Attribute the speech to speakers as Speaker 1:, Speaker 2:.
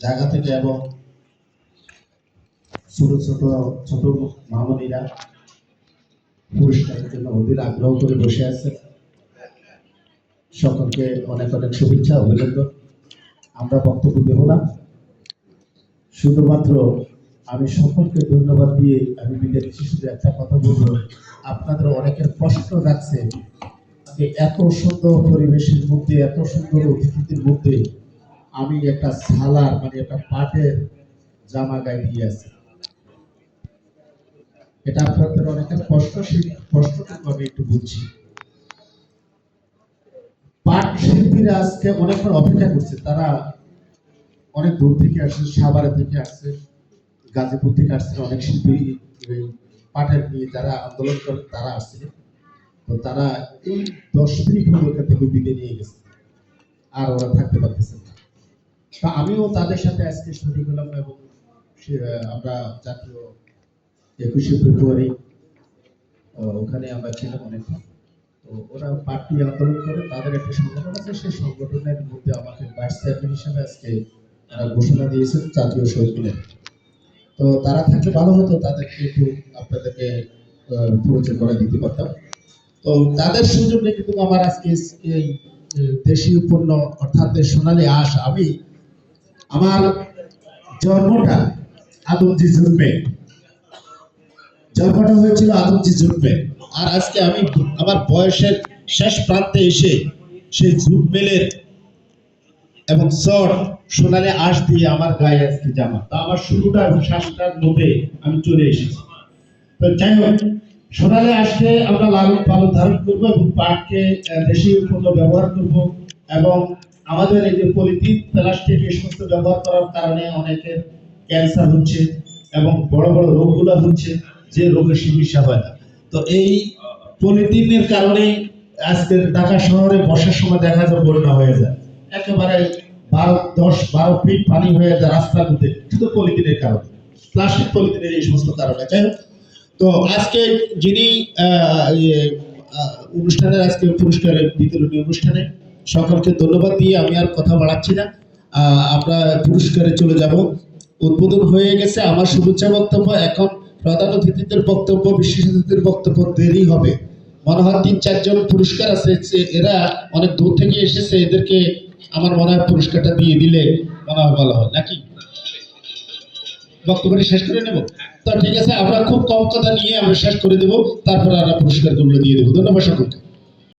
Speaker 1: জায়গা থেকে এবং ছোট ছোট ছোট মামনিরা পুরস্কারের জন্য অধীর আগ্রহ করে বসে আছে। সকলকে অনেক অনেক শুভেচ্ছা, অভিনন্দন। আমরা বক্তব্য দেব না। শুধুমাত্র আমি সকলকে ধন্যবাদ দিয়ে আমি নিচ্ছি। শুধু একটা কথা বলব, আপনাদের অনেকের কষ্ট যে এত সুন্দর পরিবেশের মধ্যে, এত সুন্দর অতিথিদের মধ্যে আমি একটা সালার মানে একটা পাটের জামা গায়ে দিয়ে আছি। এটা আপনাদের অনেকের কষ্ট কষ্টটুকু আমি একটু বুঝছি। পাট শিল্পীরা আজকে অনেকক্ষণ অপেক্ষা করছে। তারা অনেক দূর থেকে আসছে, সাভারে থেকে আসছে, গাজীপুর থেকে আসছে, অনেক শিল্পী পাটের নিয়ে যারা আন্দোলন করে তারা আসছে। তো তারা এই দশ মিনিট হলো এখান থেকে বিদায় নিয়ে গেছে। আর ওরা থাকতে পারতেছে না। তা আমিও তাদের সাথে আজকে শরীর হলাম এবং আমরা জাতীয় একুশে ফেব্রুয়ারি ওখানে আমরা ছিলাম অনেকক্ষণ তো ওরা পার্টি আন্দোলন করে, তাদের একটা সংগঠন আছে, সেই সংগঠনের মধ্যে আমাকে ভাইস চেয়ারম্যান হিসেবে আজকে তারা ঘোষণা দিয়েছেন জাতীয় শহীদ তো তারা থাকলে ভালো হতো, তাদেরকে একটু আপনাদেরকে পরিচয় করে দিতে পারতাম। তো তাদের সুযোগে কিন্তু আমার আজকে এই দেশীয় পণ্য অর্থাৎ সোনালী আঁশ আমি আমার জন্মটা আদমজি জন্মে জন্মটা হয়েছিল আদমজি জন্মে আর আজকে আমি আমার বয়সের শেষ প্রান্তে এসে সেই জুট মেলের এবং চট সোনালি আঁশ দিয়ে আমার গায়ে আজকে জামা। তা আমার শুরুটা এবং শ্বাসটার মধ্যে আমি চলে এসেছি। তো যাই হোক, সোনালি আসলে আমরা লালন পালন ধারণ করব এবং পাটকে দেশীয় পণ্য ব্যবহার করব এবং আমাদের এই যে পলিথিন প্লাস্টিক এই সমস্ত ব্যবহার করার কারণে অনেকের ক্যান্সার হচ্ছে এবং বড় বড় রোগগুলো হচ্ছে যে রোগের চিকিৎসা হয় না। তো এই পলিথিনের কারণে আজকে ঢাকা শহরে বর্ষার সময় দেখা যায় বন্যা হয়ে যায়। একেবারে বারো দশ বারো ফিট পানি হয়ে যায় রাস্তার মধ্যে শুধু পলিথিনের কারণে। প্লাস্টিক পলিথিনের এই সমস্ত কারণে। যাই হোক তো আজকে যিনি ইয়ে, অনুষ্ঠানের আজকে পুরস্কারের বিতরণী অনুষ্ঠানে সকলকে ধন্যবাদ দিয়ে আমি আর কথা বাড়াচ্ছি না। আমরা পুরস্কারে চলে যাব। উদ্বোধন হয়ে গেছে আমার শুভেচ্ছা বক্তব্য। এখন প্রধান অতিথিদের বক্তব্য, বিশেষ অতিথিদের বক্তব্য দেরি হবে। মনে হয় তিন, চারজন পুরস্কার আছে এরা অনেক দূর থেকে এসেছে, এদেরকে আমার মনে হয় পুরস্কারটা দিয়ে দিলে মনে হয় ভালো হয়। নাকি? বক্তব্যটি শেষ করে নেব? তো ঠিক আছে, আমরা খুব কম কথা নিয়ে আমরা শেষ করে দেব। তারপরে আমরা পুরস্কারগুলো দিয়ে দেবো। ধন্যবাদ সকলকে।